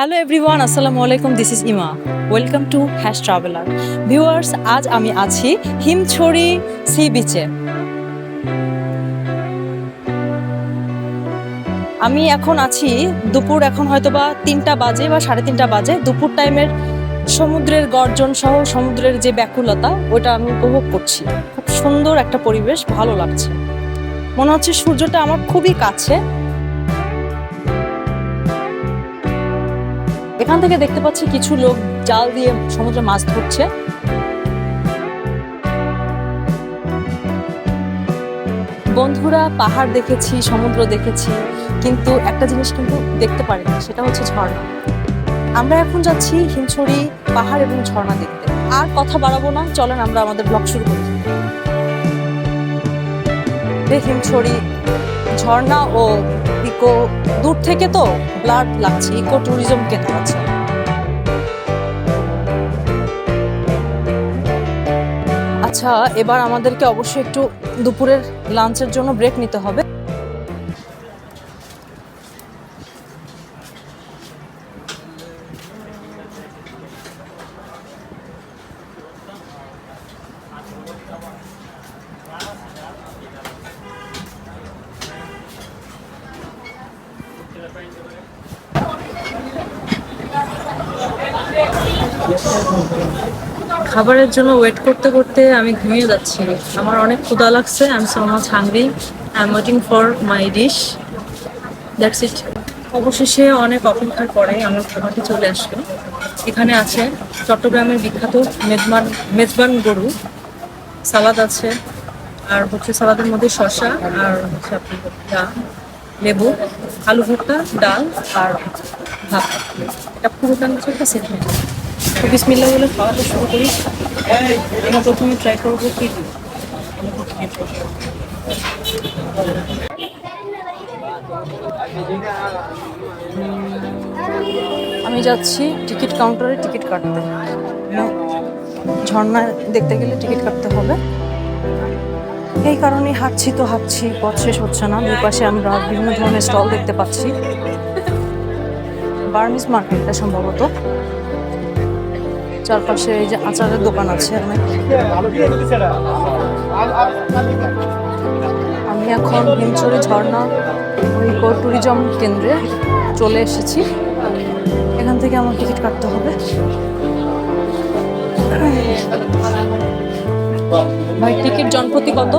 Hello everyone আসসালামু আলাইকুম this is Ima welcome to hash traveller viewers আজ আমি আছি হিমছড়ি সি বিচে আমি এখন আছি দুপুর এখন হয়তো বা তিনটা বাজে বা সাড়ে তিনটা বাজে। দুপুর টাইমের সমুদ্রের গর্জন সহ সমুদ্রের যে ব্যাকুলতা, ওটা আমি উপভোগ করছি। খুব সুন্দর একটা পরিবেশ, ভালো লাগছে। মনে হচ্ছে সূর্যটা আমার খুবই কাছে। এখান থেকে দেখতে পাচ্ছি কিছু লোক জাল দিয়ে সমুদ্রে মাছ ধরছে। বন্ধুরা, পাহাড় দেখেছি, সমুদ্র দেখেছি, কিন্তু একটা জিনিস কিন্তু দেখতে পারিনি, সেটা হচ্ছে ঝর্ণা। আমরা এখন যাচ্ছি হিমছড়ি পাহাড় এবং ঝর্ণা দেখতে। আর কথা বাড়াবো না, চলেন আমরা আমাদের ব্লগ শুরু করি। হিমছড়ি ঝর্ণা ও ইকো দূর থেকে তো ব্লাড লাগছে, ইকো ট্যুরিজম কেন্দ্র আছে আচ্ছা এবার আমাদেরকে অবশ্যই একটু দুপুরের লাঞ্চের জন্য ব্রেক নিতে হবে। খাবারের জন্য ওয়েট করতে করতে আমি ঘুমিয়ে যাচ্ছি। আমার অনেক ক্ষুধা লাগছে I am so much hungry I am waiting for my dish that's it অবশেষে অনেক অপেক্ষার পরে আমার খাবারটি চলে আসলো। এখানে আছে চট্টগ্রামের বিখ্যাত মেজবান মেজবান গরু। সালাদ আছে, আর হচ্ছে সালাদের মধ্যে শসা, আর হচ্ছে আপনার লেবু, আলু ভর্তা, ডাল, আর ভাত। এটা পুরোটা হচ্ছে একটা সেট তো বিসমিল্লা বলে খাওয়াতে শুরু করি। আমরা প্রথমে ট্রাই করব কি আমি যাচ্ছি টিকিট কাউন্টারে টিকিট কাটতে। ঝর্ণা দেখতে গেলে টিকিট কাটতে হবে। এই কারণে হাঁটছি তো হাঁটছি, পথ শেষ হচ্ছে না। দুই পাশে আমরা বিভিন্ন ধরনের স্টল দেখতে পাচ্ছি। বার্মিস মার্কেটটা সম্ভবত। চারপাশে এই যে আচারের দোকান আছে আমি এখন হিমছড়ি ঝর্ণা ইকো ট্যুরিজম কেন্দ্রে চলে এসেছি। এখান থেকে আমার টিকিট কাটতে হবে। ভাই, টিকিট জনপ্রতি কত?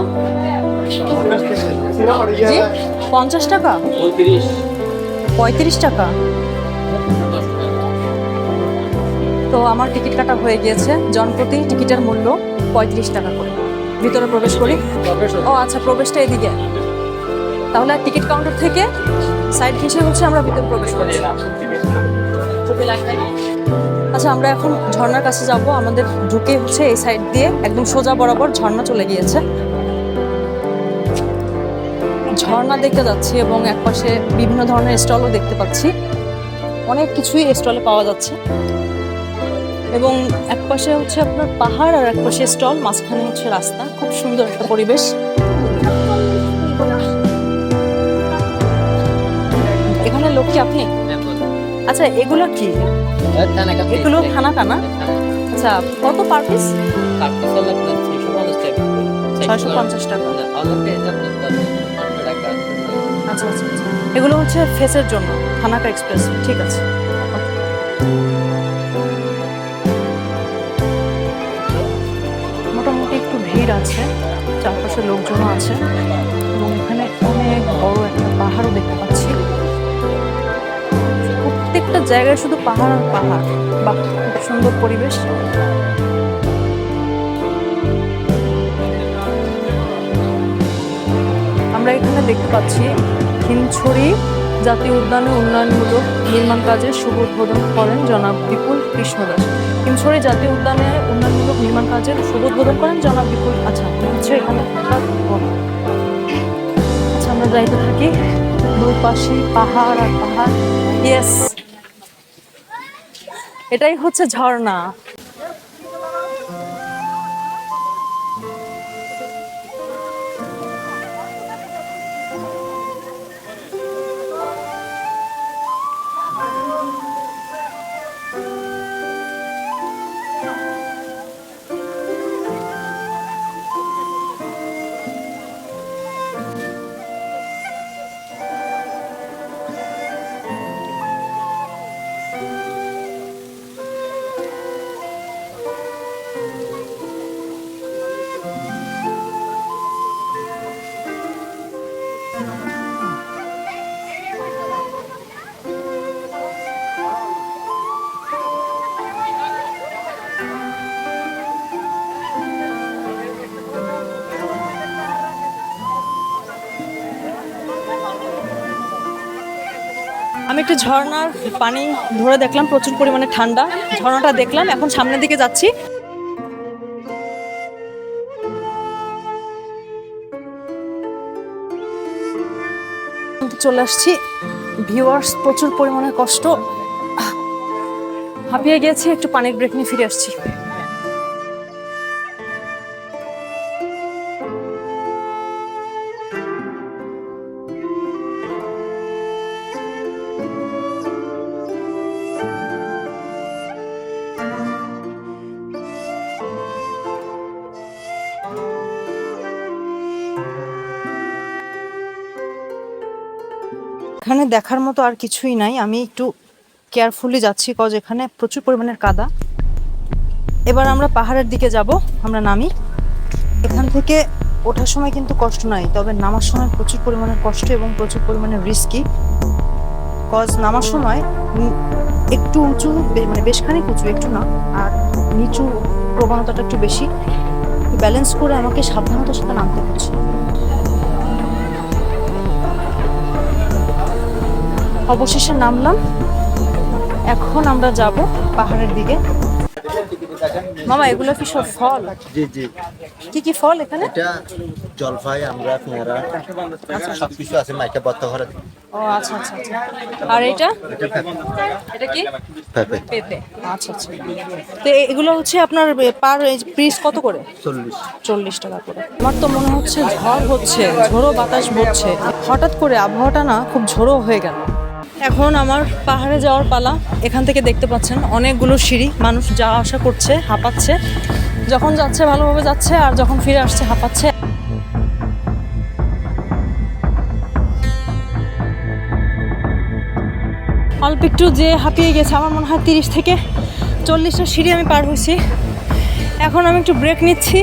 পঞ্চাশ টাকা? পঁয়ত্রিশ টাকা? তো আমার টিকিট কাটা হয়ে গিয়েছে। জনপ্রতি টিকিটের মূল্য পঁয়ত্রিশ টাকা করে। ভিতরে প্রবেশ করি। ও আচ্ছা প্রবেশটা এদিকে। তাহলে টিকিট কাউন্টার থেকে সাইড ঘেসে হচ্ছে আমরা ভিতরে প্রবেশ করছি। আচ্ছা আমরা এখন ঝর্ণার কাছে যাব। আমাদের ঢুকে হচ্ছে এই সাইড দিয়ে একদম সোজা বরাবর ঝর্ণা চলে গিয়েছে। ঝর্ণা দেখতে যাচ্ছি এবং একপাশে বিভিন্ন ধরনের স্টলও দেখতে পাচ্ছি। অনেক কিছুই স্টলে পাওয়া যাচ্ছে। এবং একপাশে হচ্ছে আপনার পাহাড় আর একপাশে স্টল মাঝখানে হচ্ছে রাস্তা। খুব সুন্দর একটা পরিবেশ। এখানে লোক কি আপনি? আচ্ছা এগুলো কি? এগুলো খানা কানা আচ্ছা কত পার পিস? ছয়শো পঞ্চাশ টাকা। আচ্ছা আচ্ছা আচ্ছা। এগুলো হচ্ছে ফেসের জন্য থানাকা এক্সপ্রেস ঠিক আছে। আছে। এবং এখানে অনেক বড় একটা পাহাড়ও দেখতে পাচ্ছি। প্রত্যেকটা জায়গায় শুধু পাহাড় আর পাহাড়। বা খুব সুন্দর পরিবেশ। আমরা এখানে দেখতে পাচ্ছি হিমছড়ি জাতীয় উদ্যানে উন্নয়নমূলক নির্মাণ কাজের শুভ উদ্বোধন করেন জনাব বিপুল কৃষ্ণ দাস জাতীয় উদ্যানে উন্নয়নমূলক নির্মাণ কাজের শুভ উদ্বোধন করেন জনাব বিপুল আচ্ছা হচ্ছে এখানে যাইতে থাকি। দুই পাশে পাহাড় আর পাহাড়। ইয়েস এটাই হচ্ছে ঝর্ণা। একটি ঝর্ণার পানি ধরে দেখলাম, প্রচুর পরিমাণে ঠান্ডা। ঝর্ণাটা দেখলাম, এখন সামনের দিকে যাচ্ছি। চলে আসছি। ভিউয়ার্স, প্রচুর পরিমাণে কষ্ট। হাঁপিয়ে গিয়েছি একটু পানির ব্রেক নিয়ে ফিরে আসছি। এখানে দেখার মতো আর কিছুই নাই। আমি একটু কেয়ারফুলি যাচ্ছি কজ এখানে প্রচুর পরিমাণের কাদা। এবার আমরা পাহাড়ের দিকে যাব, আমরা নামি। এখান থেকে ওঠার সময় কিন্তু কষ্ট নাই, তবে নামার সময় প্রচুর পরিমাণের কষ্ট এবং প্রচুর পরিমাণে রিস্কি কজ নামার সময় একটু উঁচু মানে বেশ খানিক উঁচু, একটু না, আর নিচু প্রবণতাটা একটু বেশি। ব্যালেন্স করে আমাকে সাবধানতার সাথে নামতে হচ্ছে। অবশেষে নামলাম। এখন আমরা যাব পাহাড়ের দিকে। মামা এগুলো কি সব ফল? জি জি। কি কি ফল এখানে? এটা জলপাই আমরা পেয়ারা। সব কিছু আছে মাইকা বত্তা ঘরে। ও আচ্ছা আচ্ছা আচ্ছা। আর এটা এটা কি? পেঁপে। পেঁপে। আচ্ছা আচ্ছা। তো এগুলো হচ্ছে আপনার পার পিস কত করে? চল্লিশ। চল্লিশ টাকা করে। আমার তো মনে হচ্ছে ঝড় হচ্ছে ঝোড়ো বাতাস বচ্ছে হঠাৎ করে আবহাওয়াটা না খুব ঝোড়ো হয়ে গেল। এখন আমার পাহাড়ে যাওয়ার পালা, এখান থেকে দেখতে পাচ্ছেন অনেকগুলো সিঁড়ি, মানুষ যাওয়া আসা করছে হাঁপাচ্ছে। যখন যাচ্ছে ভালোভাবে যাচ্ছে, আর যখন ফিরে আসছে হাঁপাচ্ছে। অল্প একটু যে হাঁপিয়ে গেছে, আমার মনে হয় তিরিশ থেকে চল্লিশটা সিঁড়ি আমি পার হয়েছি। এখন আমি একটু ব্রেক নিচ্ছি।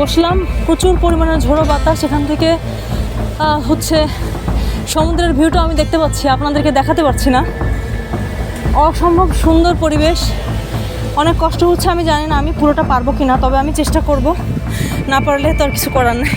বসলাম, প্রচুর পরিমাণে ঝোড়ো বাতাস, এখান থেকে হচ্ছে সমুদ্রের ভিউটা আমি দেখতে পাচ্ছি, আপনাদেরকে দেখাতে পারছি না। অসম্ভব সুন্দর পরিবেশ। অনেক কষ্ট হচ্ছে, আমি জানি না আমি পুরোটা পারব কি না তবে আমি চেষ্টা করব। না পারলে তো আর কিছু করার নেই।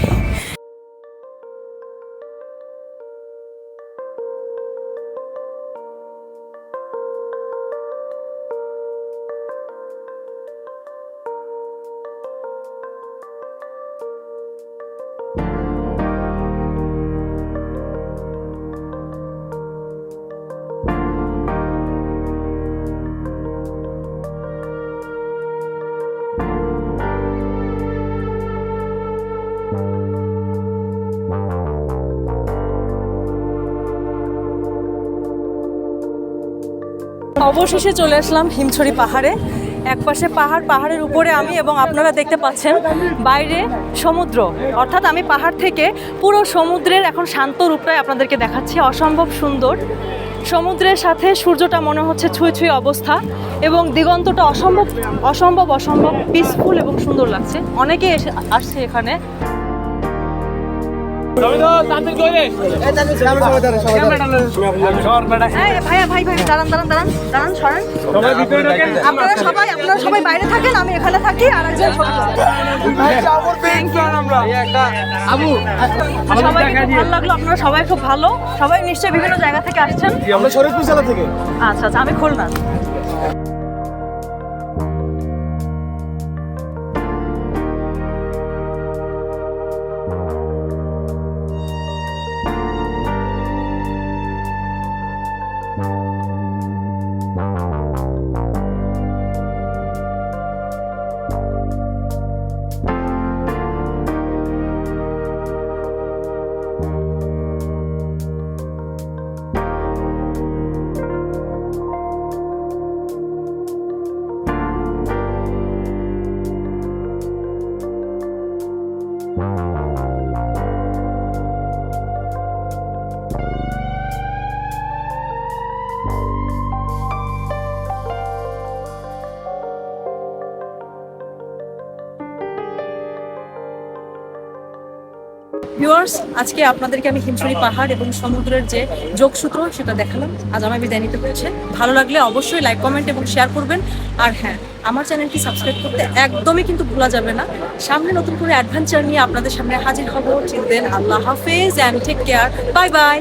অবশেষে চলে আসলাম হিমছড়ি পাহাড়ে। একপাশে পাহাড়, পাহাড়ের উপরে আমি এবং আপনারা দেখতে পাচ্ছেন বাইরে সমুদ্র। অর্থাৎ আমি পাহাড় থেকে পুরো সমুদ্রের এখন শান্ত রূপটাই আপনাদেরকে দেখাচ্ছি। অসম্ভব সুন্দর। সমুদ্রের সাথে সূর্যটা মনে হচ্ছে ছুঁই ছুঁই অবস্থা এবং দিগন্তটা অসম্ভব অসম্ভব অসম্ভব পিসফুল এবং সুন্দর লাগছে। অনেকে এসে আসছে এখানে। আপনারা সবাই আপনারা সবাই বাইরে থাকেন আমি এখানে থাকি আর একজন ভালো লাগল আপনারা সবাই খুব ভালো। সবাই নিশ্চয়ই বিভিন্ন জায়গা থেকে আসছেন। আমরা শরীরপুর জেলা থেকে। আচ্ছা আচ্ছা আমি খুলনা। ভিউয়ার্স আজকে আপনাদেরকে আমি হিমশরি পাহাড় এবং সমুদ্রের যে যোগসূত্র সেটা দেখালাম। আজ আমার বিদায় নিতে হচ্ছে ভালো লাগলে অবশ্যই লাইক কমেন্ট এবং শেয়ার করবেন। আর হ্যাঁ আমার চ্যানেলটি সাবস্ক্রাইব করতে একদমই কিন্তু ভোলা যাবে না। সামনে নতুন করে অ্যাডভেঞ্চার নিয়ে আপনাদের সামনে হাজির হব। চিলদেন আল্লাহ হাফেজ and take care bye bye